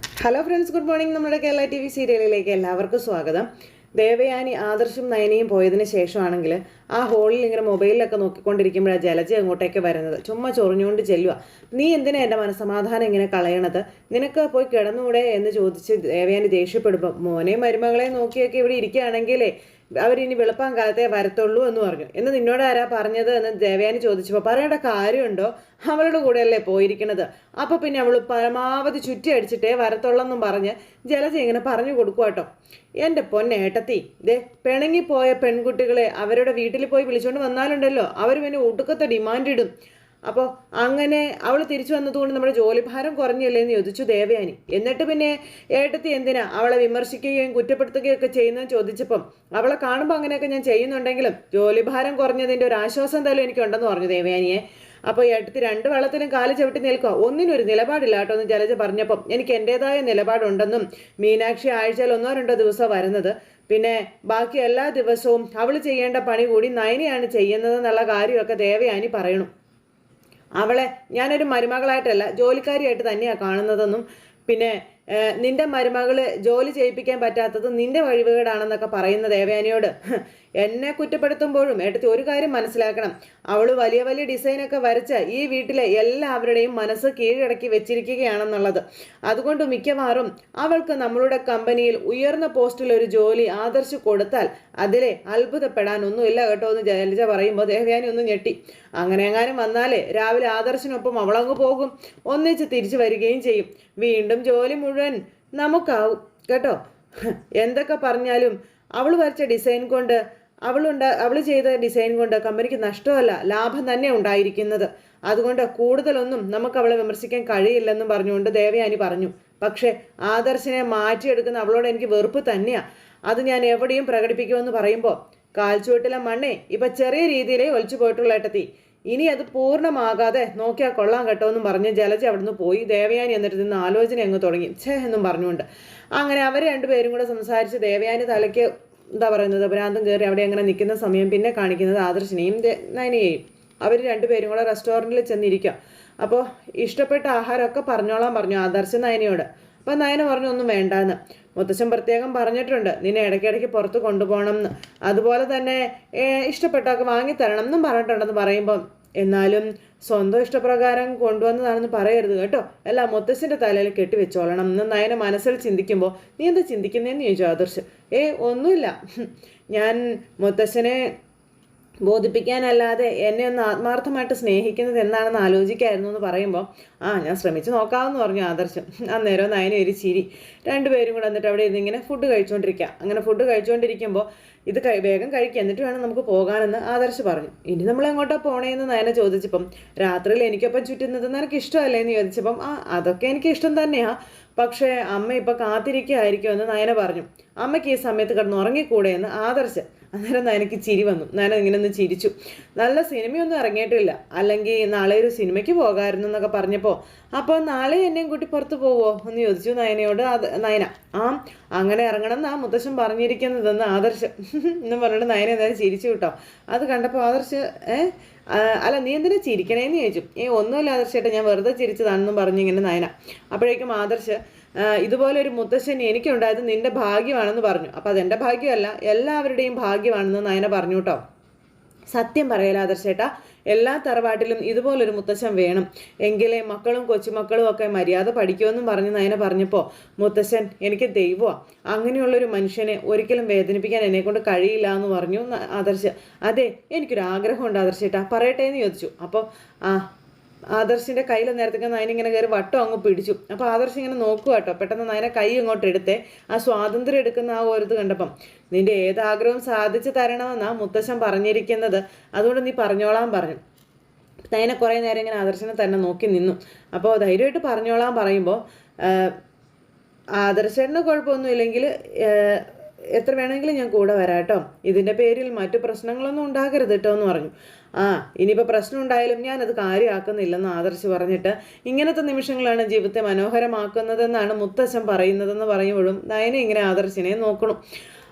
Hello friends good morning നമ്മുടെ Kerala T V സീരിയലിലേക്ക് എല്ലാവർക്കും സ്വാഗതം. ദേവയാനി ആദർശും നയനയും പോയതിന് ശേഷമാണെങ്കിൽ ആ ഹോളിൽ ഇങ്ങനെ മൊബൈലിലൊക്കെ നോക്കിക്കൊണ്ടിരിക്കുമ്പോഴാണ് ജലജ അങ്ങോട്ടേക്ക് വരുന്നത്. ചുമ്മാ ചൊറിഞ്ഞുകൊണ്ട് ചെല്ലുക നീ എന്തിനാ എന്റെ മനസ്സമാധാനം ഇങ്ങനെ കളയണത്? നിനക്ക് പോയി കിടന്നുകൂടെ എന്ന് ചോദിച്ച് ദേവയാനി ദേഷ്യപ്പെടുമ്പോൾ മോനെയും മരുമകളെയും നോക്കിയൊക്കെ ഇവിടെ ഇരിക്കുകയാണെങ്കിലേ അവരിനി വെളുപ്പം കാലത്തെ വരത്തുള്ളൂ എന്ന് പറഞ്ഞു. എന്ന് നിന്നോട് ആരാ പറഞ്ഞത് എന്ന് ദേവയാനി ചോദിച്ചപ്പോൾ പറയേണ്ട കാര്യമുണ്ടോ? അവളുടെ കൂടെയല്ലേ പോയിരിക്കണത് അപ്പോൾ പിന്നെ അവൾ പരമാവധി ചുറ്റി അടിച്ചിട്ടേ വരത്തുള്ളെന്നും പറഞ്ഞ് ജലജ ഇങ്ങനെ പറഞ്ഞു കൊടുക്കുക കേട്ടോ എന്റെ പൊന്നേട്ടത്തി ദേ പിണങ്ങിപ്പോയ പെൺകുട്ടികളെ അവരുടെ വീട്ടിൽ പോയി വിളിച്ചുകൊണ്ട് വന്നാലുണ്ടല്ലോ. അവർ പിന്നെ ഒടുക്കത്തെ ഡിമാൻഡ് ഇടും. അപ്പോൾ അങ്ങനെ അവൾ തിരിച്ചു വന്നതുകൊണ്ട് നമ്മുടെ ജോലിഭാരം കുറഞ്ഞല്ലേ എന്ന് ചോദിച്ചു ദേവയാനി. എന്നിട്ട് പിന്നെ ഏട്ടത്തി എന്തിനാ അവളെ വിമർശിക്കുകയും കുറ്റപ്പെടുത്തുകയും ഒക്കെ ചെയ്യുന്നതെന്ന് ചോദിച്ചപ്പം അവളെ കാണുമ്പോൾ അങ്ങനെയൊക്കെ ഞാൻ ചെയ്യുന്നുണ്ടെങ്കിലും ജോലിഭാരം കുറഞ്ഞതിന്റെ ഒരു ആശ്വാസം എന്തായാലും എനിക്കുണ്ടെന്ന് പറഞ്ഞു ദേവയാനിയെ. അപ്പോൾ ഏട്ടത്തി രണ്ട് വെള്ളത്തിലും കാൽ ചവിട്ടി നിൽക്കുക. ഒന്നിനും ഒരു നിലപാടില്ല കേട്ടോ എന്ന് ജലജ പറഞ്ഞപ്പം. എനിക്ക് എന്റെതായ നിലപാടുണ്ടെന്നും മീനാക്ഷി ആഴ്ചയിൽ ഒന്നോ രണ്ടോ ദിവസം വരുന്നത്. പിന്നെ ബാക്കി എല്ലാ ദിവസവും അവൾ ചെയ്യേണ്ട പണി കൂടി നയനയാണ് ചെയ്യുന്നതെന്നുള്ള കാര്യമൊക്കെ ദേവയാനി പറയണു. അവളെ ഞാനൊരു മരുമകളായിട്ടല്ല ജോലിക്കാരിയായിട്ട് തന്നെയാണ് കാണുന്നതെന്നും പിന്നെ നിന്റെ മരുമകൾ ജോലി ചെയ്യിപ്പിക്കാൻ പറ്റാത്തത് നിന്റെ വഴിവുകേടാണെന്നൊക്കെ പറയുന്ന ദേവയാനിയോട് എന്നെ കുറ്റപ്പെടുത്തുമ്പോഴും ഏട്ടത്തി ഒരു കാര്യം മനസ്സിലാക്കണം. അവൾ വലിയ വലിയ ഡിസൈനൊക്കെ വരച്ച് ഈ വീട്ടിലെ എല്ലാവരുടെയും മനസ്സ് കീഴടക്കി വെച്ചിരിക്കുകയാണെന്നുള്ളത്. അതുകൊണ്ട് മിക്കവാറും അവൾക്ക് നമ്മളുടെ കമ്പനിയിൽ ഉയർന്ന പോസ്റ്റിൽ ഒരു ജോലി ആദർശ് കൊടുത്താൽ അതിലെ അത്ഭുതപ്പെടാൻ ഒന്നുമില്ല കേട്ടോ എന്ന് ജയലജ പറയുമ്പോൾ ദേവയാനി ഒന്ന് ഞെട്ടി. അങ്ങനെ എങ്ങാനും വന്നാലേ രാവിലെ ആദർശിനൊപ്പം അവളങ്ങ് പോകും. ഒന്നിച്ച് തിരിച്ചു വരികയും ചെയ്യും. വീണ്ടും ജോലി മുഴുവൻ നമുക്കാവും കേട്ടോ. എന്തൊക്കെ പറഞ്ഞാലും അവൾ വരച്ച ഡിസൈൻ കൊണ്ട് അവളുണ്ട അവൾ ചെയ്ത ഡിസൈൻ കൊണ്ട് കമ്പനിക്ക് നഷ്ടമല്ല ലാഭം തന്നെ ഉണ്ടായിരിക്കുന്നത്. അതുകൊണ്ട് കൂടുതലൊന്നും നമുക്ക് അവളെ വിമർശിക്കാൻ കഴിയില്ലെന്നും പറഞ്ഞുകൊണ്ട് ദേവയാനി പറഞ്ഞു. പക്ഷേ ആദർശിനെ മാറ്റിയെടുക്കുന്ന അവളോട് എനിക്ക് വെറുപ്പ് തന്നെയാ. അത് ഞാൻ എവിടെയും പ്രകടിപ്പിക്കുമെന്ന് പറയുമ്പോൾ കാൽച്ചുവട്ടിലെ മണ്ണേ ഇപ്പം ചെറിയ രീതിയിലേ ഒലിച്ചു പോയിട്ടുള്ള ഇനി അത് പൂർണമാകാതെ നോക്കിയാൽ കൊള്ളാം കേട്ടോ എന്നും പറഞ്ഞ് ജലജ അവിടുന്ന് പോയി. ദേവയാനി എന്നിട്ട് നിന്ന് ആലോചന അങ്ങ് തുടങ്ങി. ഛേ എന്നും പറഞ്ഞുകൊണ്ട്. അങ്ങനെ അവർ രണ്ടുപേരും കൂടെ സംസാരിച്ച് ദേവയാനി തലയ്ക്ക് എന്താ പറയുന്നത് ഭ്രാന്തം കയറി അവിടെ അങ്ങനെ നിൽക്കുന്ന സമയം പിന്നെ കാണിക്കുന്നത് ആദർശിനെയും നയനയെയും അവർ രണ്ടുപേരും കൂടെ റെസ്റ്റോറന്റിൽ ചെന്നിരിക്കുക അപ്പോൾ ഇഷ്ടപ്പെട്ട ആഹാരമൊക്കെ പറഞ്ഞോളാൻ പറഞ്ഞു ആദർശ നയനയോട് അപ്പോൾ നയന പറഞ്ഞു ഒന്നും വേണ്ടാന്ന്. മുത്തശ്ശൻ പ്രത്യേകം പറഞ്ഞിട്ടുണ്ട്. നിന്നെ ഇടയ്ക്കിടയ്ക്ക് പുറത്ത് കൊണ്ടുപോകണം എന്ന് അതുപോലെ തന്നെ ഇഷ്ടപ്പെട്ടൊക്കെ വാങ്ങിത്തരണം എന്നും പറഞ്ഞിട്ടുണ്ടെന്ന് പറയുമ്പം എന്നാലും സ്വന്തം ഇഷ്ടപ്രകാരം കൊണ്ടുവന്നതാണെന്ന് പറയരുത് കേട്ടോ. അല്ല മുത്തശ്ശന്റെ തലയിൽ കെട്ടിവെച്ചോളണം. എന്ന് നയന മനസ്സിൽ ചിന്തിക്കുമ്പോൾ നീ എന്താ ചിന്തിക്കുന്നതെന്ന് ചോദിച്ചു ആദർശ്. ഏ ഒന്നുമില്ല. ഞാൻ മുത്തശ്ശനെ ബോധിപ്പിക്കാനല്ലാതെ എന്നെ ഒന്ന് ആത്മാർത്ഥമായിട്ട് സ്നേഹിക്കുന്നത് എന്താണെന്ന് ആലോചിക്കായിരുന്നു എന്ന് പറയുമ്പോൾ ആ ഞാൻ ശ്രമിച്ചു നോക്കാമെന്ന് പറഞ്ഞു ആദർശം. അന്നേരം നയന ഒരു ചിരി. രണ്ടുപേരും കൂടെ എന്നിട്ട് അവിടെ ഇരുന്നിങ്ങനെ ഫുഡ് കഴിച്ചുകൊണ്ടിരിക്കുക അങ്ങനെ ഫുഡ് കഴിച്ചുകൊണ്ടിരിക്കുമ്പോൾ ഇത് വേഗം കഴിക്കുക എന്നിട്ട് വേണം നമുക്ക് പോകാനെന്ന് ആദർശ് പറഞ്ഞു. ഇനി നമ്മൾ എങ്ങോട്ടാ പോണേന്ന് നയന ചോദിച്ചപ്പം രാത്രിയിൽ എനിക്കൊപ്പം ചുറ്റുന്നത് നിനക്ക് ഇഷ്ടമല്ലേ? എന്ന് ചോദിച്ചപ്പം ആ അതൊക്കെ എനിക്ക് ഇഷ്ടം തന്നെയാ. പക്ഷേ അമ്മ ഇപ്പം കാത്തിരിക്കുകയായിരിക്കുമെന്ന് നയന പറഞ്ഞു. അമ്മയ്ക്ക് ഈ സമയത്ത് കിടന്ന് ഉറങ്ങിക്കൂടെ? എന്ന് ആദർശ് അന്നേരം നയനക്ക് ചിരി വന്നു. നയന ഇങ്ങനെ ഒന്ന് ചിരിച്ചു. നല്ല സിനിമയൊന്നും ഇറങ്ങിയിട്ടില്ല. അല്ലെങ്കിൽ നാളെ ഒരു സിനിമയ്ക്ക് പോകാമായിരുന്നു എന്നൊക്കെ പറഞ്ഞപ്പോൾ അപ്പോൾ നാളെ എന്നെയും കൂട്ടി പുറത്ത് പോവോ? എന്ന് ചോദിച്ചു നയനയോട് അത് നയന. ആ അങ്ങനെ ഇറങ്ങണം എന്നാ മുത്തശ്ശൻ പറഞ്ഞിരിക്കുന്നതെന്ന് ആദർശ്. എന്ന് പറഞ്ഞിട്ട് നയന എന്തായാലും ചിരിച്ചു കേട്ടോ. അത് കണ്ടപ്പോൾ ആദർശ് ഏ അല്ല നീ എന്തിനാ ചിരിക്കണേന്ന് ചോദിച്ചു. ഏ ഒന്നുമില്ല ആദർശേട്ടാ ഞാൻ വെറുതെ ചിരിച്ചതാണെന്നും പറഞ്ഞു ഇങ്ങനെ നയന. അപ്പോഴേക്കും ആദർശ് ഇതുപോലെ ഒരു മുത്തശ്ശൻ എനിക്കുണ്ടായത് നിന്റെ ഭാഗ്യമാണെന്ന് പറഞ്ഞു. അപ്പം അതെന്റെ ഭാഗ്യമല്ല എല്ലാവരുടെയും ഭാഗ്യമാണെന്ന് നയന പറഞ്ഞു കേട്ടോ. സത്യം പറയല ആദർശേട്ടാ എല്ലാ തറവാട്ടിലും ഇതുപോലൊരു മുത്തശ്ശൻ വേണം. എങ്കിലേ മക്കളും കൊച്ചുമക്കളും ഒക്കെ മര്യാദ പഠിക്കുമെന്നും പറഞ്ഞ് നയന പറഞ്ഞപ്പോൾ മുത്തശ്ശൻ എനിക്ക് ദൈവമാണ് അങ്ങനെയുള്ളൊരു മനുഷ്യനെ ഒരിക്കലും വേദനിപ്പിക്കാൻ എന്നെ കൊണ്ട് കഴിയില്ല എന്ന് പറഞ്ഞു ആദർശ. അതെ എനിക്കൊരു ആഗ്രഹമുണ്ട് ആദർശേട്ടാ. പറയട്ടെ എന്ന് ചോദിച്ചു. അപ്പോൾ ആ ആദർശിന്റെ കയ്യിൽ നേരത്തേക്ക് നയനിങ്ങനെ കയറി വട്ടം അങ്ങ് പിടിച്ചു. അപ്പോൾ ആദർശ് ഇങ്ങനെ നോക്കുക കേട്ടോ പെട്ടെന്ന് നയനെ കൈ ഇങ്ങോട്ട് എടുത്തേ. ആ സ്വാതന്ത്ര്യം എടുക്കുന്ന ആ ഒരു ഇത് കണ്ടപ്പം നിന്റെ ഏതാഗ്രഹവും സാധിച്ചു തരണമെന്നാ മുത്തശ്ശൻ പറഞ്ഞിരിക്കുന്നത്. അതുകൊണ്ട് നീ പറഞ്ഞോളാൻ പറഞ്ഞു. നയനെ കുറേ നേരം ഇങ്ങനെ ആദർശനെ തന്നെ നോക്കി നിന്നു. അപ്പോൾ ധൈര്യമായിട്ട് പറഞ്ഞോളാൻ പറയുമ്പോൾ ആദർശേട്ടന് കുഴപ്പമൊന്നുമില്ലെങ്കിൽ എത്ര വേണമെങ്കിലും ഞാൻ കൂടെ വരാം കേട്ടോ ഇതിന്റെ പേരിൽ മറ്റു പ്രശ്നങ്ങളൊന്നും ഉണ്ടാകരുത് കേട്ടോ എന്ന് പറഞ്ഞു. ആ ഇനിയിപ്പോൾ പ്രശ്നം ഉണ്ടായാലും ഞാനത് കാര്യമാക്കുന്നില്ലെന്ന് ആദർശ് പറഞ്ഞിട്ട് ഇങ്ങനത്തെ നിമിഷങ്ങളാണ് ജീവിതത്തെ മനോഹരമാക്കുന്നതെന്നാണ് മുത്തച്ഛൻ പറയുന്നതെന്ന് പറയുമ്പോഴും നയന ഇങ്ങനെ ആദർശിനെ നോക്കണം.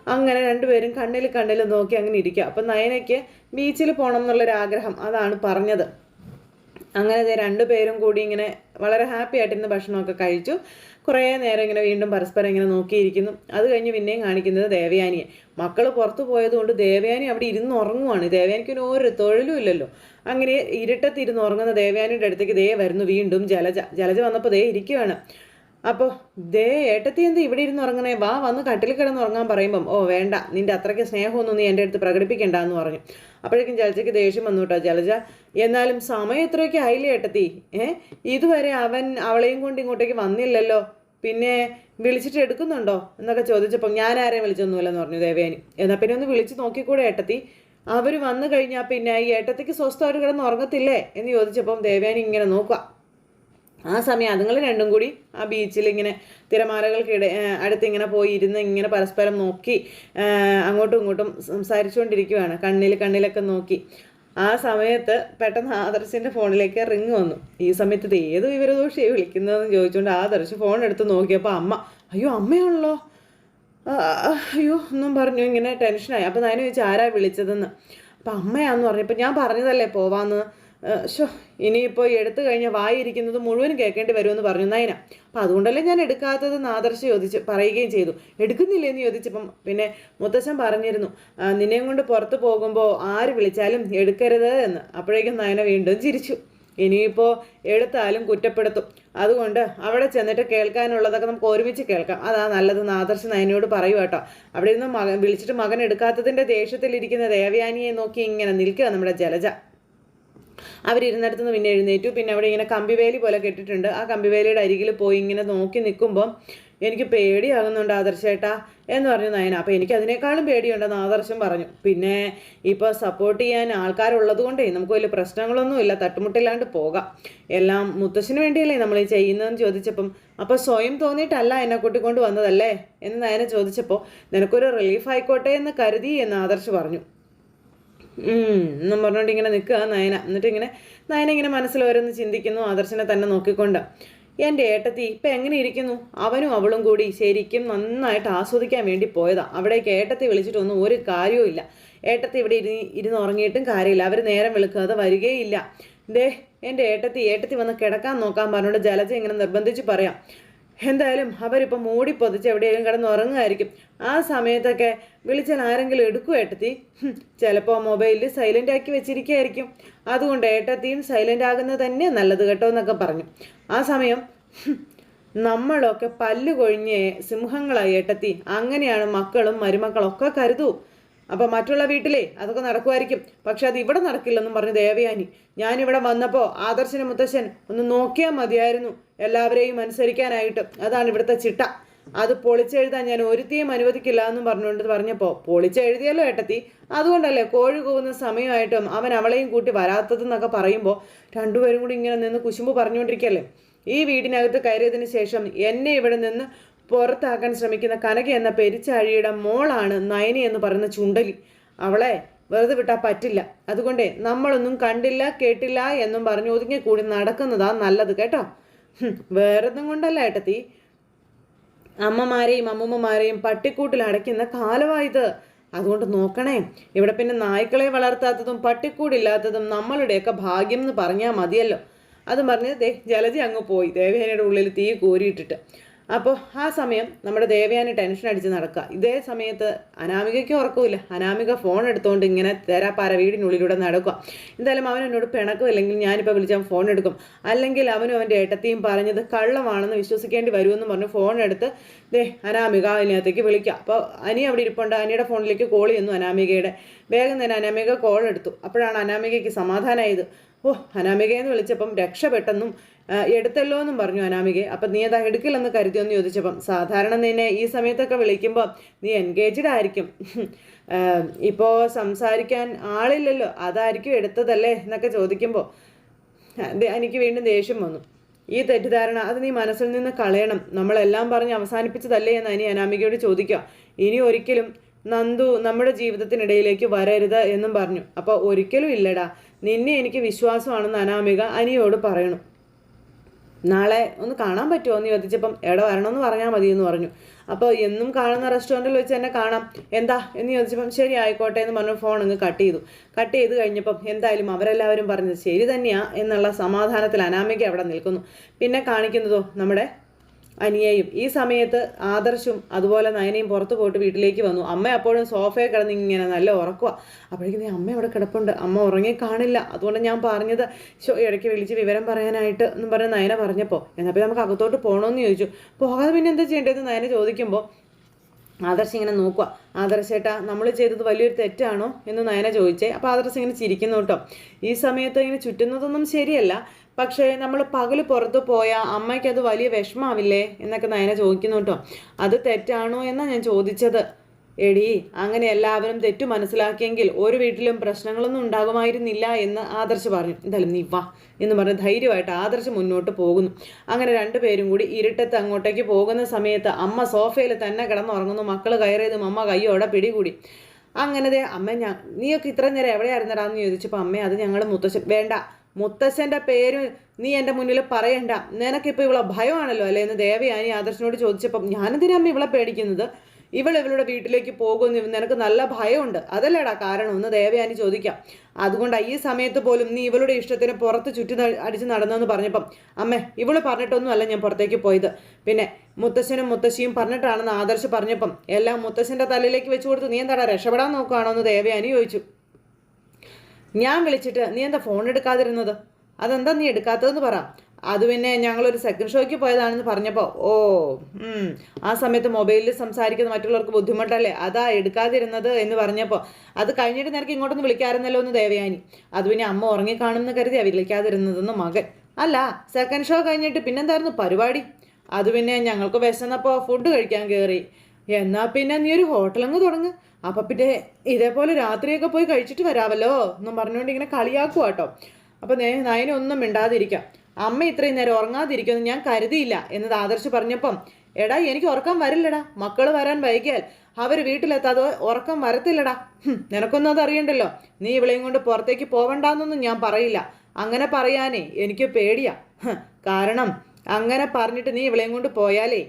അങ്ങനെ രണ്ടുപേരും കണ്ണിൽ കണ്ണിൽ നോക്കി അങ്ങനെ ഇരിക്കുക. അപ്പം നയനയ്ക്ക് ബീച്ചിൽ പോകണം എന്നുള്ളൊരാഗ്രഹം അതാണ് പറഞ്ഞത്. അങ്ങനെ രണ്ടുപേരും കൂടി ഇങ്ങനെ വളരെ ഹാപ്പി ആയിട്ട് ഇന്ന് ഭക്ഷണമൊക്കെ കഴിച്ചു. കുറേ നേരം ഇങ്ങനെ വീണ്ടും പരസ്പരം ഇങ്ങനെ നോക്കിയിരിക്കുന്നു. അത് കഴിഞ്ഞ് പിന്നെയും കാണിക്കുന്നത് ദേവയാനിയെ. മക്കൾ പുറത്തു പോയതുകൊണ്ട് ദേവയാനി അവിടെ ഇരുന്ന് ഉറങ്ങുവാണ്. ദേവയാനിക്ക് പിന്നെ ഒരു തൊഴിലും ഇല്ലല്ലോ. അങ്ങനെ ഇരുട്ടത്തിരുന്ന് ഉറങ്ങുന്ന ദേവയാനിയുടെ അടുത്തേക്ക് ദേ വരുന്നു വീണ്ടും. ജലജ ജലജ വന്നപ്പോൾ ദേ ഇരിക്കുവാണ്. അപ്പോൾ ദേ ഏട്ടത്തി എന്ത് ഇവിടെ ഇരുന്ന് ഉറങ്ങണേ? വാ വന്ന് കട്ടിൽ കിടന്ന് ഉറങ്ങാൻ പറയുമ്പം ഓ വേണ്ട. നിന്റെ അത്രയ്ക്ക് സ്നേഹമൊന്നും നീ എന്റെ അടുത്ത് പ്രകടിപ്പിക്കണ്ട എന്ന് പറഞ്ഞു. അപ്പോഴേക്കും ജലജയ്ക്ക് ദേഷ്യം വന്നു കേട്ടോ. ജലജ എന്നാലും സമയം എത്രയൊക്കെ ആയില്ലേ ഏട്ടത്തി? ഏ? ഇതുവരെ അവൻ അവളെയും കൊണ്ട് ഇങ്ങോട്ടേക്ക് വന്നില്ലല്ലോ. പിന്നെ വിളിച്ചിട്ട് എടുക്കുന്നുണ്ടോ എന്നൊക്കെ ചോദിച്ചപ്പോൾ ഞാൻ ആരെയും വിളിച്ചൊന്നുമില്ലെന്ന് പറഞ്ഞു ദേവയാനി എന്നാൽ പിന്നെ ഒന്ന് വിളിച്ച് നോക്കിക്കൂടെ ഏട്ടത്തി. അവർ വന്നു കഴിഞ്ഞാൽ പിന്നെ ഈ ഏട്ടത്തിക്ക് സ്വസ്ഥമായിട്ട് കിടന്ന് ഉറങ്ങത്തില്ലേ എന്ന് ചോദിച്ചപ്പം ദേവയാനി ഇങ്ങനെ നോക്കുക. ആ സമയം അതുങ്ങൾ രണ്ടും കൂടി ആ ബീച്ചിൽ ഇങ്ങനെ തിരമാലകൾക്കിട അടുത്ത് ഇങ്ങനെ പോയി ഇരുന്ന് ഇങ്ങനെ പരസ്പരം നോക്കി അങ്ങോട്ടും ഇങ്ങോട്ടും സംസാരിച്ചുകൊണ്ടിരിക്കുകയാണ് കണ്ണിൽ കണ്ണിലൊക്കെ നോക്കി. ആ സമയത്ത് പെട്ടെന്ന് ആദർശിന്റെ ഫോണിലേക്ക് റിങ് വന്നു. ഈ സമയത്ത് ഇത് ഏത് വിവരദോഷിയെ വിളിക്കുന്നതെന്ന് ചോദിച്ചുകൊണ്ട് ആദർശ് ഫോൺ എടുത്ത് നോക്കിയപ്പോൾ അമ്മ അയ്യോ അമ്മയാണല്ലോ. അയ്യോ ഒന്നും പറഞ്ഞു. ഇങ്ങനെ ടെൻഷനായി. അപ്പോൾ ഞാൻ ചോദിച്ചു ആരാ വിളിച്ചതെന്ന്? അപ്പം അമ്മയാന്ന് പറഞ്ഞപ്പോൾ ഞാൻ പറഞ്ഞതല്ലേ പോവാന്ന്? ഷോ ഇനിയിപ്പോൾ എടുത്തു കഴിഞ്ഞാൽ വായിരിക്കുന്നത് മുഴുവൻ കേൾക്കേണ്ടി വരുമെന്ന് പറഞ്ഞു നയന. അപ്പം അതുകൊണ്ടല്ലേ ഞാൻ എടുക്കാത്തതെന്ന് ആദർശ് ചോദിച്ച് പറയുകയും ചെയ്തു. എടുക്കുന്നില്ലെന്ന് ചോദിച്ചപ്പം പിന്നെ മുത്തശ്ശൻ പറഞ്ഞിരുന്നു നിന്നെയും കൊണ്ട് പുറത്ത് പോകുമ്പോൾ ആര് വിളിച്ചാലും എടുക്കരുത് എന്ന്. അപ്പോഴേക്കും നയന വീണ്ടും ചിരിച്ചു. ഇനിയിപ്പോൾ എടുത്താലും കുറ്റപ്പെടുത്തും. അതുകൊണ്ട് അവിടെ ചെന്നിട്ട് കേൾക്കാനുള്ളതൊക്കെ നമുക്ക് ഒരുമിച്ച് കേൾക്കാം. അതാ നല്ലത് ആദർശ് നയനോട് പറയൂ കേട്ടോ. അവിടെ നിന്ന് മകൻ വിളിച്ചിട്ട് മകൻ എടുക്കാത്തതിന്റെ ദേഷ്യത്തിലിരിക്കുന്ന ദേവയാനിയെ നോക്കി ഇങ്ങനെ നിൽക്കുക നമ്മുടെ ജലജ. അവരിരുന്നിടത്ത് നിന്ന് പിന്നെ എഴുന്നേറ്റു. പിന്നെ അവിടെ ഇങ്ങനെ കമ്പിവേലി പോലെ കെട്ടിട്ടുണ്ട് ആ കമ്പിവേലിയുടെ അരികിൽ പോയി ഇങ്ങനെ നോക്കി നിൽക്കുമ്പോൾ എനിക്ക് പേടിയാകുന്നുണ്ട് ആദർശേട്ടാ എന്ന് പറഞ്ഞു നയന. അപ്പോൾ എനിക്ക് അതിനേക്കാളും പേടിയുണ്ടെന്ന് ആദർശം പറഞ്ഞു. പിന്നെ ഇപ്പോൾ സപ്പോർട്ട് ചെയ്യാൻ ആൾക്കാരുള്ളത് കൊണ്ടേ നമുക്ക് വലിയ പ്രശ്നങ്ങളൊന്നുമില്ല തട്ടുമുട്ടില്ലാണ്ട് പോകാം. എല്ലാം മുത്തശ്ശിന് വേണ്ടിയല്ലേ നമ്മൾ ചെയ്യുന്നതെന്ന് ചോദിച്ചപ്പം അപ്പോൾ സ്വയം തോന്നിയിട്ടല്ല എന്നെ കൂട്ടിക്കൊണ്ട് വന്നതല്ലേ എന്ന് നയന ചോദിച്ചപ്പോൾ നിനക്കൊരു റിലീഫ് ആയിക്കോട്ടെ എന്ന് കരുതി എന്ന് ആദർശ് പറഞ്ഞു. എന്നും പറഞ്ഞുകൊണ്ട് ഇങ്ങനെ നിൽക്കുക നയന. എന്നിട്ട് ഇങ്ങനെ നയന ഇങ്ങനെ മനസ്സിൽ ഓരോന്ന് ചിന്തിക്കുന്നു ആദർശനെ തന്നെ നോക്കിക്കൊണ്ട്. എന്റെ ഏട്ടത്തി ഇപ്പം എങ്ങനെ ഇരിക്കുന്നു? അവനും അവളും കൂടി ശരിക്കും നന്നായിട്ട് ആസ്വദിക്കാൻ വേണ്ടി പോയതാ. അവിടേക്ക് ഏട്ടത്തി വിളിച്ചിട്ടൊന്നും ഒരു കാര്യവും ഇല്ല. ഏട്ടത്തി ഇവിടെ ഇരുന്ന് ഇരുന്ന് ഉറങ്ങിയിട്ടും കാര്യമില്ല. അവർ നേരം വിളിക്കാതെ വരികയില്ല. ദേ എന്റെ ഏട്ടത്തി ഏട്ടത്തി വന്ന് കിടക്കാൻ നോക്കാൻ പറഞ്ഞുകൊണ്ട് ജലജ ഇങ്ങനെ നിർബന്ധിച്ച് പറയാം. എന്തായാലും അവരിപ്പോൾ മൂടി പൊതിച്ച് എവിടെയെങ്കിലും കിടന്ന് ഉറങ്ങുമായിരിക്കും. ആ സമയത്തൊക്കെ വിളിച്ചാൽ ആരെങ്കിലും എടുക്കും ഏട്ടത്തി? ചിലപ്പോൾ മൊബൈലിൽ സൈലന്റ് ആക്കി വെച്ചിരിക്കുകയായിരിക്കും. അതുകൊണ്ട് ഏട്ടത്തിയും സൈലന്റ് ആകുന്നത് തന്നെ നല്ലത് കേട്ടോ എന്നൊക്കെ പറഞ്ഞു. ആ സമയം നമ്മളൊക്കെ പല്ലു കൊഴിഞ്ഞ് സിംഹങ്ങളായി ഏട്ടത്തി. അങ്ങനെയാണ് മക്കളും മരുമക്കളൊക്കെ കരുതൂ. അപ്പൊ മറ്റുള്ള വീട്ടിലേ അതൊക്കെ നടക്കുമായിരിക്കും. പക്ഷെ അത് ഇവിടെ നടക്കില്ലെന്നും പറഞ്ഞു ദേവയാനി. ഞാനിവിടെ വന്നപ്പോൾ ആദർശന മുത്തശ്ശൻ ഒന്ന് നോക്കിയാൽ മതിയായിരുന്നു എല്ലാവരെയും അനുസരിക്കാനായിട്ട്. അതാണ് ഇവിടുത്തെ ചിട്ട. അത് പൊളിച്ചെഴുതാൻ ഞാൻ ഒരുത്തിയും അനുവദിക്കില്ല എന്നും പറഞ്ഞുകൊണ്ട് പറഞ്ഞപ്പോൾ പൊളിച്ചെഴുതിയല്ലോ ഏട്ടത്തി. അതുകൊണ്ടല്ലേ കോഴി കൂവുന്ന സമയമായിട്ടും അവൻ അവളെയും കൂട്ടി വരാത്തതെന്നൊക്കെ പറയുമ്പോൾ രണ്ടുപേരും കൂടി ഇങ്ങനെ നിന്ന് കുശുമ്പ് പറഞ്ഞുകൊണ്ടിരിക്കല്ലേ? ഈ വീടിനകത്ത് കയറിയതിന് ശേഷം എന്നെ ഇവിടെ നിന്ന് പുറത്താക്കാൻ ശ്രമിക്കുന്ന കനക എന്ന പെരിച്ചാഴിയുടെ മോളാണ് നയനി എന്ന് പറയുന്ന ചുണ്ടലി. അവളെ വെറുതെ വിട്ടാൽ പറ്റില്ല. അതുകൊണ്ടേ നമ്മളൊന്നും കണ്ടില്ല കേട്ടില്ല എന്നും പറഞ്ഞ് ഒതുങ്ങി കൂടി നടക്കുന്നതാ നല്ലത് കേട്ടോ. വേറൊന്നും കൊണ്ടല്ല ഏട്ടത്തി. അമ്മമാരെയും അമ്മൂമ്മമാരെയും പട്ടിക്കൂട്ടിൽ അടയ്ക്കുന്ന കാലമായത് അതുകൊണ്ട് നോക്കണേ ഇവിടെ പിന്നെ നായ്ക്കളെ വളർത്താത്തതും പട്ടിക്കൂടില്ലാത്തതും നമ്മളുടെയൊക്കെ ഭാഗ്യം എന്ന് പറഞ്ഞാൽ മതിയല്ലോ. അത് പറഞ്ഞ് ദേ ജലജി അങ്ങ് പോയി. ദേവേനയുടെ ഉള്ളിൽ തീ കോരിയിട്ടിട്ട്. അപ്പോൾ ആ സമയം നമ്മുടെ ദേവയാനി ടെൻഷൻ അടിച്ച് നടക്കുക ഇതേ സമയത്ത് അനാമികയ്ക്ക് ഉറക്കമില്ല അനാമിക ഫോൺ എടുത്തുകൊണ്ട് ഇങ്ങനെ തേരാപ്പാര വീടിനുള്ളിലൂടെ നടക്കുക എന്തായാലും അവൻ എന്നോട് പിണക്കുമില്ലെങ്കിൽ ഞാനിപ്പോൾ വിളിച്ചാൽ ഫോൺ എടുക്കും. അല്ലെങ്കിൽ അവനും അവന്റെ ഏട്ടത്തെയും പറഞ്ഞത് കള്ളമാണെന്ന് വിശ്വസിക്കേണ്ടി വരുമെന്ന് പറഞ്ഞ് ഫോൺ എടുത്ത് ദേ അനാമിക അതിനകത്തേക്ക് വിളിക്കുക അപ്പോൾ അനി അവിടെ ഇരിപ്പുണ്ട്. അനിയുടെ ഫോണിലേക്ക് കോൾ ചെയ്യുന്നു അനാമികയുടെ. വേഗം തന്നെ അനാമിക കോൾ എടുത്തു. അപ്പോഴാണ് അനാമികയ്ക്ക് സമാധാനമായത് ഓ അനാമികയെന്ന് വിളിച്ചപ്പം രക്ഷപ്പെട്ടെന്നും എടുത്തല്ലോ എന്നും പറഞ്ഞു അനാമികയെ. അപ്പം നീ അതാ എടുക്കില്ലെന്ന് കരുതിയെന്ന് ചോദിച്ചപ്പം സാധാരണ നിന്നെ ഈ സമയത്തൊക്കെ വിളിക്കുമ്പോൾ നീ എൻഗേജ്ഡ് ആയിരിക്കും. ഇപ്പോൾ സംസാരിക്കാൻ ആളില്ലല്ലോ അതായിരിക്കും എടുത്തതല്ലേ എന്നൊക്കെ ചോദിക്കുമ്പോൾ എനിക്ക് വീണ്ടും ദേഷ്യം വന്നു. ഈ തെറ്റിദ്ധാരണ അത് നീ മനസ്സിൽ നിന്ന് കളയണം. നമ്മളെല്ലാം പറഞ്ഞ് അവസാനിപ്പിച്ചതല്ലേ എന്ന് അനി അനാമികയോട് ചോദിക്കുക. ഇനി ഒരിക്കലും നന്ദു നമ്മുടെ ജീവിതത്തിനിടയിലേക്ക് വരരുത് എന്നും പറഞ്ഞു. അപ്പോൾ ഒരിക്കലും ഇല്ലടാ. നിന്നെ എനിക്ക് വിശ്വാസമാണെന്ന് അനാമിക അനിയോട് പറയണം. നാളെ ഒന്ന് കാണാൻ പറ്റുമോ എന്ന് ചോദിച്ചപ്പം എവിടെ വരണമെന്ന് പറഞ്ഞാൽ മതി എന്ന് പറഞ്ഞു. അപ്പോൾ എന്നും കാണുന്ന റെസ്റ്റോറന്റിൽ വെച്ച് തന്നെ കാണാം. എന്താ? എന്ന് ചോദിച്ചപ്പം ശരി ആയിക്കോട്ടെ എന്ന് പറഞ്ഞു ഫോൺ അങ്ങ് കട്ട് ചെയ്തു. കട്ട് ചെയ്ത് കഴിഞ്ഞപ്പം എന്തായാലും അവരെല്ലാവരും പറഞ്ഞത് ശരി തന്നെയാ എന്നുള്ള സമാധാനത്തിൽ അനാമിക അവിടെ നിൽക്കുന്നു. പിന്നെ കാണിക്കുന്നതോ നമ്മുടെ അനിയയും ഈ സമയത്ത് ആദർശും അതുപോലെ നയനയും പുറത്ത് പോയിട്ട് വീട്ടിലേക്ക് വന്നു. അമ്മ അപ്പോഴും സോഫയിൽ കിടന്ന് ഇങ്ങനെ നല്ല ഉറക്കുക അപ്പോഴേക്കും നീ അമ്മ അവിടെ കിടപ്പുണ്ട്. അമ്മ ഉറങ്ങി കാണില്ല. അതുകൊണ്ട് ഞാൻ പറഞ്ഞത് ഷോ ഇടയ്ക്ക് വിളിച്ച് വിവരം പറയാനായിട്ട് എന്ന് പറഞ്ഞ് നയന പറഞ്ഞപ്പോൾ എന്നാൽ പിന്നെ നമുക്ക് അകത്തോട്ട് പോകണമെന്ന് ചോദിച്ചു. പോകാതെ പിന്നെ എന്താ ചെയ്യേണ്ടതെന്ന് നയന ചോദിക്കുമ്പോൾ ആദർശ് ഇങ്ങനെ നോക്കുക ആദർശേട്ടാ നമ്മൾ ചെയ്തത് വലിയൊരു തെറ്റാണോ? എന്ന് നയന ചോദിച്ചേ. അപ്പോൾ ആദർശ് ഇങ്ങനെ ചിരിക്കുന്നു കേട്ടോ. ഈ സമയത്ത് ഇങ്ങനെ ചുറ്റുന്നതൊന്നും ശരിയല്ല. പക്ഷേ നമ്മൾ പകൽ പുറത്ത് പോയാൽ അമ്മയ്ക്ക് അത് വലിയ വിഷമാവില്ലേ എന്നൊക്കെ നയന ചോദിക്കുന്നു കേട്ടോ. അത് തെറ്റാണോ എന്നാണ് ഞാൻ ചോദിച്ചത്. എടി അങ്ങനെ എല്ലാവരും തെറ്റു മനസ്സിലാക്കിയെങ്കിൽ ഒരു വീട്ടിലും പ്രശ്നങ്ങളൊന്നും ഉണ്ടാകുമായിരുന്നില്ല എന്ന് ആദർശ് പറഞ്ഞു. എന്തായാലും നീ വാ എന്ന് പറഞ്ഞ് ധൈര്യമായിട്ട് ആദർശ് മുന്നോട്ട് പോകുന്നു. അങ്ങനെ രണ്ടുപേരും കൂടി ഇരുട്ടത്ത് അങ്ങോട്ടേക്ക് പോകുന്ന സമയത്ത് അമ്മ സോഫയിൽ തന്നെ കിടന്നുറങ്ങുന്നു. മക്കൾ കയറിയതും അമ്മ കയ്യോടെ പിടികൂടി. അങ്ങനത്തെ അമ്മ ഞാൻ നീയൊക്കെ ഇത്ര നേരം എവിടെയായിരുന്നടാന്ന് ചോദിച്ചപ്പോൾ അമ്മ അത് ഞങ്ങൾ മുത്തശ്ശൻ വേണ്ട മുത്തശ്ശന്റെ പേര് നീ എന്റെ മുന്നിൽ പറയണ്ട. നിനക്കിപ്പോൾ ഇവളെ ഭയമാണല്ലോ അല്ലേ? എന്ന് ദേവയാനി ആദർശനോട് ചോദിച്ചപ്പം ഞാനെന്തിനാ അമ്മ ഇവളെ പേടിക്കുന്നത്? ഇവൾ ഇവളുടെ വീട്ടിലേക്ക് പോകുമെന്ന് നിനക്ക് നല്ല ഭയമുണ്ട്. അതല്ലേടാ കാരണം? ഒന്ന് ദേവയാനി ചോദിക്കാം. അതുകൊണ്ട് ഈ സമയത്ത് പോലും നീ ഇവളുടെ ഇഷ്ടത്തിന് പുറത്ത് ചുറ്റി അടിച്ച് നടന്നെന്ന് പറഞ്ഞപ്പം അമ്മേ ഇവൾ പറഞ്ഞിട്ടൊന്നും ഞാൻ പുറത്തേക്ക് പോയത്. പിന്നെ മുത്തശ്ശനും മുത്തശ്ശിയും പറഞ്ഞിട്ടാണെന്ന് ആദർശ് പറഞ്ഞപ്പം എല്ലാം മുത്തശ്ശന്റെ തലയിലേക്ക് വെച്ചു കൊടുത്ത് നീ എന്താടാ രക്ഷപ്പെടാൻ നോക്കുകയാണോ എന്ന് ദേവയാനി ചോദിച്ചു. ഞാൻ വിളിച്ചിട്ട് നീ എന്താ ഫോൺ എടുക്കാതിരുന്നത്? അതെന്താ നീ എടുക്കാത്തതെന്ന് പറ. അത് പിന്നെ ഞങ്ങളൊരു സെക്കൻഡ് ഷോയ്ക്ക് പോയതാണെന്ന് പറഞ്ഞപ്പോൾ ഓ ആ സമയത്ത് മൊബൈലിൽ സംസാരിക്കുന്ന മറ്റുള്ളവർക്ക് ബുദ്ധിമുട്ടല്ലേ? അതാ എടുക്കാതിരുന്നത്? എന്ന് പറഞ്ഞപ്പോൾ അത് കഴിഞ്ഞിട്ട് നിനക്ക് ഇങ്ങോട്ടൊന്ന് വിളിക്കാറുന്നല്ലോ എന്ന് ദേവയാനി. അത് പിന്നെ അമ്മ ഉറങ്ങിക്കാണെന്ന് കരുതിയാ വിളിക്കാതിരുന്നതെന്ന് മകൻ. അല്ല സെക്കൻഡ് ഷോ കഴിഞ്ഞിട്ട് പിന്നെന്തായിരുന്നു പരിപാടി? അത് പിന്നെ ഞങ്ങൾക്ക് വിശന്നപ്പോൾ ഫുഡ് കഴിക്കാൻ കയറി എന്നാൽ പിന്നെ നീ ഒരു ഹോട്ടലങ്ങ് തുടങ്ങ്. അപ്പം പിന്നെ ഇതേപോലെ രാത്രിയൊക്കെ പോയി കഴിച്ചിട്ട് വരാമല്ലോ എന്നും പറഞ്ഞുകൊണ്ട് ഇങ്ങനെ കളിയാക്കുക കേട്ടോ അപ്പം നയന നയനൊന്നും മിണ്ടാതിരിക്കാം. അമ്മ ഇത്രയും നേരം ഉറങ്ങാതിരിക്കുമെന്ന് ഞാൻ കരുതിയില്ല എന്നത് ആദർശ് പറഞ്ഞപ്പം എടാ എനിക്ക് ഉറക്കം വരില്ലടാ. മക്കൾ വരാൻ വൈകിയാൽ അവർ വീട്ടിലെത്താതെ ഉറക്കം വരത്തില്ലടാ. നിനക്കൊന്നും അത് അറിയണ്ടല്ലോ. നീ ഇവളെയും കൊണ്ട് പുറത്തേക്ക് പോവണ്ടെന്നൊന്നും ഞാൻ പറയില്ല. അങ്ങനെ പറയാനേ എനിക്ക് പേടിയാ. കാരണം അങ്ങനെ പറഞ്ഞിട്ട് നീ ഇവളെയും കൊണ്ട് പോയാലേ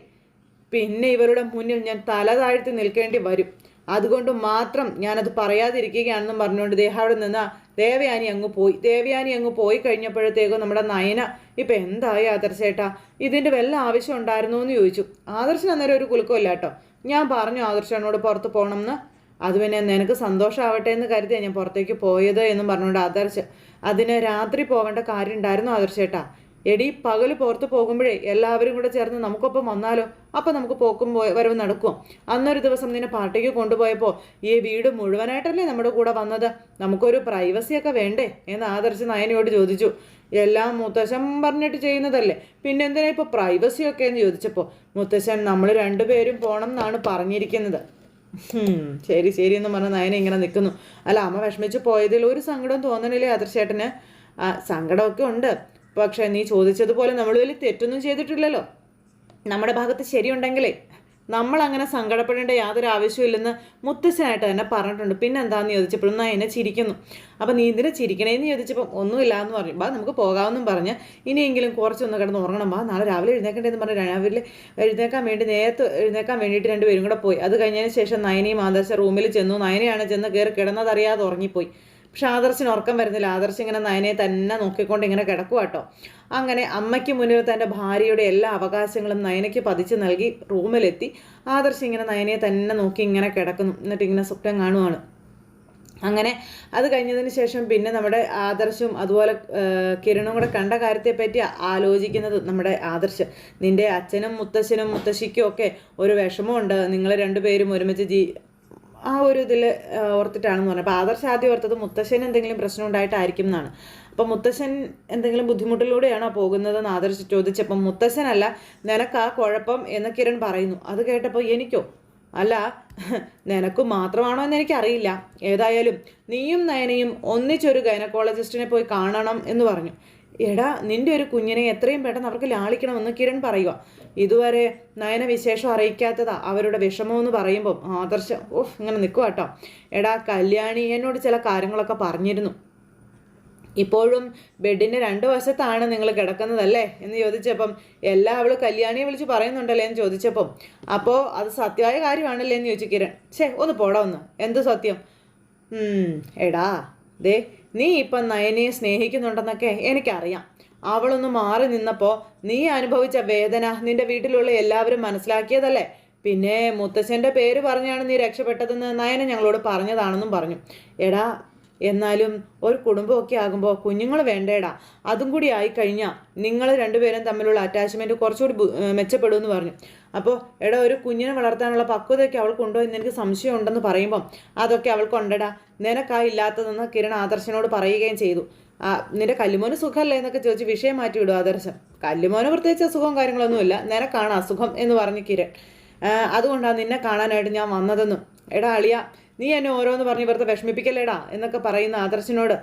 പിന്നെ ഇവരുടെ മുന്നിൽ ഞാൻ തല താഴ്ത്തി നിൽക്കേണ്ടി വരും. അതുകൊണ്ട് മാത്രം ഞാനത് പറയാതിരിക്കുകയാണെന്നും പറഞ്ഞുകൊണ്ട് ദേഹം അവിടെ നിന്ന് ദേവയാനി അങ്ങ് പോയി. ദേവയാനി അങ്ങ് പോയി കഴിഞ്ഞപ്പോഴത്തേക്കും നമ്മുടെ നയന ഇപ്പം എന്തായി ആദർശേട്ടാ ഇതിന്റെ വല്ല ആവശ്യം ഉണ്ടായിരുന്നോ എന്ന് ചോദിച്ചു. ആദർശൻ അന്നേരം ഒരു കുലുക്കമില്ല കേട്ടോ. ഞാൻ പറഞ്ഞു ആദർശനോട് പുറത്ത് പോകണം എന്ന് അത് പിന്നെ നിനക്ക് സന്തോഷമാവട്ടെ എന്ന് കരുതിയാണ് ഞാൻ പുറത്തേക്ക് പോയത് എന്നും പറഞ്ഞുകൊണ്ട് ആദർശ് അതിന് രാത്രി പോകേണ്ട കാര്യം ഉണ്ടായിരുന്നു ആദർശേട്ടാ എടി പകൽ പുറത്ത് പോകുമ്പോഴേ എല്ലാവരും കൂടെ ചേർന്ന് നമുക്കൊപ്പം വന്നാലോ? അപ്പം നമുക്ക് പോക്കും വരവ് നടക്കും. അന്നൊരു ദിവസം നിന്നെ പാർട്ടിക്ക് കൊണ്ടുപോയപ്പോൾ ഈ വീട് മുഴുവനായിട്ടല്ലേ നമ്മുടെ കൂടെ വന്നത്? നമുക്കൊരു പ്രൈവസിയൊക്കെ വേണ്ടേ? എന്ന് ആദർശ് നയനയോട് ചോദിച്ചു. എല്ലാം മുത്തശ്ശൻ പറഞ്ഞിട്ട് ചെയ്യുന്നതല്ലേ. പിന്നെ എന്തിനാ ഇപ്പോൾ പ്രൈവസിയൊക്കെ എന്ന് ചോദിച്ചപ്പോൾ മുത്തശ്ശൻ നമ്മൾ രണ്ടുപേരും പോകണം എന്നാണ് പറഞ്ഞിരിക്കുന്നത്. ശരി ശരി എന്ന് പറഞ്ഞ നയന ഇങ്ങനെ നിൽക്കുന്നു. അല്ല അമ്മ വിഷമിച്ച് പോയതിൽ ഒരു സങ്കടം തോന്നണില്ലേ ആദർശേട്ടന്? സങ്കടമൊക്കെ ഉണ്ട്. പക്ഷേ നീ ചോദിച്ചതുപോലെ നമ്മൾ വലിയ തെറ്റൊന്നും ചെയ്തിട്ടില്ലല്ലോ. നമ്മുടെ ഭാഗത്ത് ശരിയുണ്ടെങ്കിലേ നമ്മൾ അങ്ങനെ സങ്കടപ്പെടേണ്ട യാതൊരു ആവശ്യമില്ലെന്ന് മുത്തശ്ശനായിട്ട് തന്നെ പറഞ്ഞിട്ടുണ്ട്. പിന്നെ എന്താണെന്ന് ചോദിച്ചപ്പോഴും ഞാൻ എന്നെ ചിരിക്കുന്നു. അപ്പം നീ ഇതിനെ ചിരിക്കണേന്ന് ചോദിച്ചപ്പോൾ ഒന്നുമില്ല എന്ന് പറഞ്ഞു നമുക്ക് പോകാമെന്നും പറഞ്ഞ് ഇനിയെങ്കിലും കുറച്ചൊന്ന് കിടന്ന് ഉറങ്ങണം. ബാ നാളെ രാവിലെ എഴുന്നേക്കണ്ടേന്ന് പറഞ്ഞ് രാവിലെ എഴുന്നേക്കാൻ വേണ്ടി നേരത്തെ എഴുന്നേക്കാൻ വേണ്ടിയിട്ട് രണ്ടുപേരും കൂടെ പോയി. അത് കഴിഞ്ഞതിന് ശേഷം നയനയും ആദർശ റൂമിൽ ചെന്നു. നയനയാണ് ചെന്ന് കയറി കിടന്നതറിയാതെ ഉറങ്ങിപ്പോയി. പക്ഷെ ആദർശിന് ഉറക്കം വരുന്നില്ല. ആദർശ് ഇങ്ങനെ നയനെ തന്നെ നോക്കിക്കൊണ്ട് ഇങ്ങനെ കിടക്കുക കേട്ടോ അങ്ങനെ അമ്മയ്ക്ക് മുന്നിൽ തന്റെ ഭാര്യയുടെ എല്ലാ അവകാശങ്ങളും നയനയ്ക്ക് പതിച്ചു നൽകി റൂമിലെത്തി. ആദർശ് ഇങ്ങനെ നയനെ തന്നെ നോക്കി ഇങ്ങനെ കിടക്കുന്നു. എന്നിട്ട് ഇങ്ങനെ സ്വപ്നം കാണുവാണ്. അങ്ങനെ അത് കഴിഞ്ഞതിന് ശേഷം പിന്നെ നമ്മുടെ ആദർശവും അതുപോലെ കിരണും കൂടെ കണ്ട കാര്യത്തെപ്പറ്റി ആലോചിക്കുന്നത് നമ്മുടെ ആദർശ്. നിന്റെ അച്ഛനും മുത്തശ്ശനും മുത്തശ്ശിക്കും ഒക്കെ ഒരു വിഷമമുണ്ട്. നിങ്ങൾ രണ്ടുപേരും ഒരുമിച്ച് ജീ ആ ഒരു ഇതിൽ ഓർത്തിട്ടാണെന്ന് പറഞ്ഞത്. അപ്പോൾ ആദർശ ആദ്യം ഓർത്തത് മുത്തശ്ശൻ എന്തെങ്കിലും പ്രശ്നം ഉണ്ടായിട്ടായിരിക്കും എന്നാണ്. അപ്പം മുത്തശ്ശൻ എന്തെങ്കിലും ബുദ്ധിമുട്ടിലൂടെയാണോ പോകുന്നതെന്ന് ആദർശ് ചോദിച്ചപ്പം മുത്തശ്ശനല്ല നിനക്ക് ആ കുഴപ്പം എന്ന് കിരൺ പറയുന്നു. അത് കേട്ടപ്പോൾ എനിക്കോ? അല്ല നിനക്കും മാത്രമാണോ എന്ന് എനിക്കറിയില്ല. ഏതായാലും നീയും നയനയും ഒന്നിച്ചൊരു ഗൈനക്കോളജിസ്റ്റിനെ പോയി കാണണം എന്ന് പറഞ്ഞു. എടാ നിന്റെ ഒരു കുഞ്ഞിനെ എത്രയും പെട്ടെന്ന് അവർക്ക് ലാളിക്കണമെന്ന് കിരൺ പറയുക ഇതുവരെ നയന വിശേഷം അറിയിക്കാത്തതാ. അവരുടെ വിഷമമെന്ന് പറയുമ്പോൾ ആദർശ ഓഹ് ഇങ്ങനെ നിൽക്കുക കേട്ടോ എടാ കല്യാണി എന്നോട് ചില കാര്യങ്ങളൊക്കെ പറഞ്ഞിരുന്നു. ഇപ്പോഴും ബെഡിന്റെ രണ്ട് വശത്താണ് നിങ്ങൾ കിടക്കുന്നതല്ലേ? എന്ന് ചോദിച്ചപ്പം എല്ലാം അവൾ കല്യാണിയെ വിളിച്ച് പറയുന്നുണ്ടല്ലേ എന്ന് ചോദിച്ചപ്പം അപ്പോൾ അത് സത്യമായ കാര്യമാണല്ലേ? എന്ന് ചോദിച്ചു കിരൺ. ഛേ ഒന്ന് പോടാ ഒന്ന്. എന്ത് സത്യം? എടാ ദേ നീ ഇപ്പം നയനയെ സ്നേഹിക്കുന്നുണ്ടെന്നൊക്കെ എനിക്കറിയാം. അവളൊന്ന് മാറി നിന്നപ്പോൾ നീ അനുഭവിച്ച വേദന നിന്റെ വീട്ടിലുള്ള എല്ലാവരും മനസ്സിലാക്കിയതല്ലേ? പിന്നെ മുത്തശ്ശന്റെ പേര് പറഞ്ഞാണ് നീ രക്ഷപ്പെട്ടതെന്ന് നയന ഞങ്ങളോട് പറഞ്ഞതാണെന്നും പറഞ്ഞു. എടാ എന്നാലും ഒരു കുടുംബമൊക്കെ ആകുമ്പോൾ കുഞ്ഞുങ്ങൾ വേണ്ടേടാ. അതും കൂടി ആയിക്കഴിഞ്ഞാൽ നിങ്ങൾ രണ്ടുപേരും തമ്മിലുള്ള അറ്റാച്ച്മെന്റ് കുറച്ചുകൂടി മെച്ചപ്പെടുമെന്ന് പറഞ്ഞു. അപ്പോൾ എടാ ഒരു കുഞ്ഞിനെ വളർത്താനുള്ള പക്വതയൊക്കെ അവൾക്കുണ്ടോ എന്ന് എനിക്ക് സംശയമുണ്ടെന്ന് പറയുമ്പം അതൊക്കെ അവൾക്കുണ്ടടാ നിനക്കാ ഇല്ലാത്തതെന്ന് കിരൺ ആദർശനോട് പറയുകയും ചെയ്തു. നിന്റെ കല്ലുമോന് സുഖമല്ലേ? എന്നൊക്കെ ചോദിച്ച് വിഷയം മാറ്റി വിടും ആദർശം. കല്ലുമോന് പ്രത്യേകിച്ച് അസുഖവും കാര്യങ്ങളൊന്നുമില്ല. നിനക്കാണ് അസുഖം എന്ന് പറഞ്ഞു കിരൺ. അതുകൊണ്ടാണ് നിന്നെ കാണാനായിട്ട് ഞാൻ വന്നതെന്നും. എടാ അളിയ നീ എന്നെ ഓരോന്ന് പറഞ്ഞ് വെറുതെ വിഷമിപ്പിക്കല്ലേടാ എന്നൊക്കെ പറയുന്ന ആദർശനോട്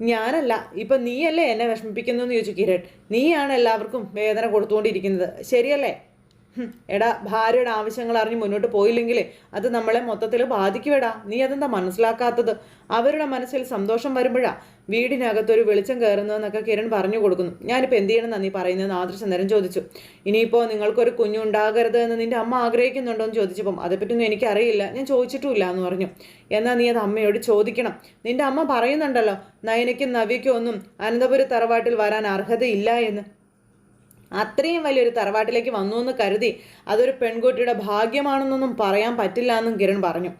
ഞാനല്ല ഇപ്പം നീയല്ലേ എന്നെ വിഷമിപ്പിക്കുന്നതെന്ന് ചോദിച്ചു കിരൺ. നീയാണ് എല്ലാവർക്കും വേദന കൊടുത്തുകൊണ്ടിരിക്കുന്നത്. ശരിയല്ലേ? എടാ ഭാര്യയുടെ ആവശ്യങ്ങൾ അറിഞ്ഞ് മുന്നോട്ട് പോയില്ലെങ്കിൽ അത് നമ്മളെ മൊത്തത്തിൽ ബാധിക്കുവേടാ. നീ അതെന്താ മനസ്സിലാക്കാത്തത്? അവരുടെ മനസ്സിൽ സന്തോഷം വരുമ്പോഴാ വീടിനകത്തൊരു വെളിച്ചം കയറുന്നതെന്നൊക്കെ കിരൺ പറഞ്ഞു കൊടുക്കുന്നു. ഞാനിപ്പോൾ എന്ത് ചെയ്യണമെന്നാ നീ പറയുന്നതെന്ന് ആദർശം നേരം ചോദിച്ചു. ഇനിയിപ്പോൾ നിങ്ങൾക്കൊരു കുഞ്ഞുണ്ടാകരുത് എന്ന് നിന്റെ അമ്മ ആഗ്രഹിക്കുന്നുണ്ടോ എന്ന് ചോദിച്ചപ്പം അതേപ്പറ്റിയൊന്നും എനിക്കറിയില്ല. ഞാൻ ചോദിച്ചിട്ടുമില്ല എന്ന് പറഞ്ഞു. എന്നാൽ നീ അത് അമ്മയോട് ചോദിക്കണം. നിന്റെ അമ്മ പറയുന്നുണ്ടല്ലോ നയനയ്ക്കും നവിക്കും ഒന്നും അനന്തപുര തറവാട്ടിൽ വരാൻ അർഹതയില്ല എന്ന്. അത്രയും വലിയൊരു തറവാട്ടിലേക്ക് വന്നു എന്ന് കരുതി അതൊരു പെൺകുട്ടിയുടെ ഭാഗ്യമാണെന്നൊന്നും പറയാൻ പറ്റില്ല എന്നും കിരൺ പറഞ്ഞു.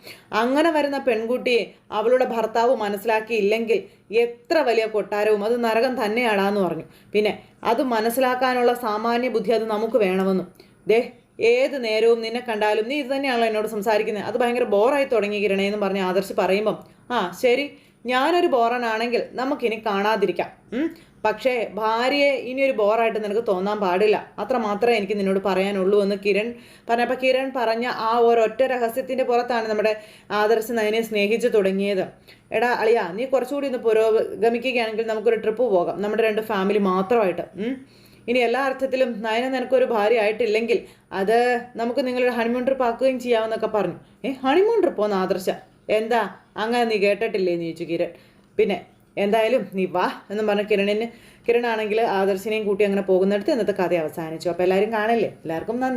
അങ്ങനെ വരുന്ന പെൺകുട്ടിയെ അവളുടെ ഭർത്താവ് മനസ്സിലാക്കിയില്ലെങ്കിൽ എത്ര വലിയ കൊട്ടാരവും അത് നരകം തന്നെയാടാന്ന് പറഞ്ഞു. പിന്നെ അത് മനസ്സിലാക്കാനുള്ള സാമാന്യ ബുദ്ധി അത് നമുക്ക് വേണമെന്നും. ദേ ഏത് നേരവും നിന്നെ കണ്ടാലും നീ ഇത് തന്നെയാണല്ലോ എന്നോട് സംസാരിക്കുന്നത് അത് ഭയങ്കര ബോറായി തുടങ്ങി കിരണേ എന്ന് പറഞ്ഞ് ആദർശ് പറയുമ്പം ആ ശരി ഞാനൊരു ബോറനാണെങ്കിൽ നമുക്കിനി കാണാതിരിക്കാം. പക്ഷേ ഭാര്യയെ ഇനിയൊരു ബോറായിട്ട് നിനക്ക് തോന്നാൻ പാടില്ല. അത്ര മാത്രമേ എനിക്ക് നിന്നോട് പറയാനുള്ളൂ എന്ന് കിരൺ പറഞ്ഞപ്പോൾ കിരൺ പറഞ്ഞ ആ ഒരൊറ്റ രഹസ്യത്തിന്റെ പുറത്താണ് നമ്മുടെ ആദർശ നയനെ സ്നേഹിച്ചു തുടങ്ങിയത്. എടാ അളിയ നീ കുറച്ചുകൂടി ഒന്ന് പുരോഗമിക്കുകയാണെങ്കിൽ നമുക്കൊരു ട്രിപ്പ് പോകാം. നമ്മുടെ രണ്ട് ഫാമിലി മാത്രമായിട്ട്. ഇനി എല്ലാ അർത്ഥത്തിലും നയന നിനക്കൊരു ഭാര്യ ആയിട്ടില്ലെങ്കിൽ അത് നമുക്ക് നിങ്ങളൊരു ഹണിമൂൺ ട്രിപ്പ് ആക്കുകയും ചെയ്യാമെന്നൊക്കെ പറഞ്ഞു. ഏ ഹണിമൂൺ ട്രിപ്പോന്ന് ആദർശ? എന്താ? അങ്ങനെ നീ കേട്ടിട്ടില്ലേ എന്ന് ചോദിച്ചു കിരൺ. പിന്നെ എന്തായാലും നീ വാ എന്ന് പറഞ്ഞ കിരണിന് കിരണാണെങ്കിൽ ആദർശിനെയും കൂട്ടി അങ്ങനെ പോകുന്നിടത്ത് ഇന്നത്തെ കഥ അവസാനിച്ചു. അപ്പോൾ എല്ലാവരും കാണല്ലേ? എല്ലാവർക്കും നന്ദി.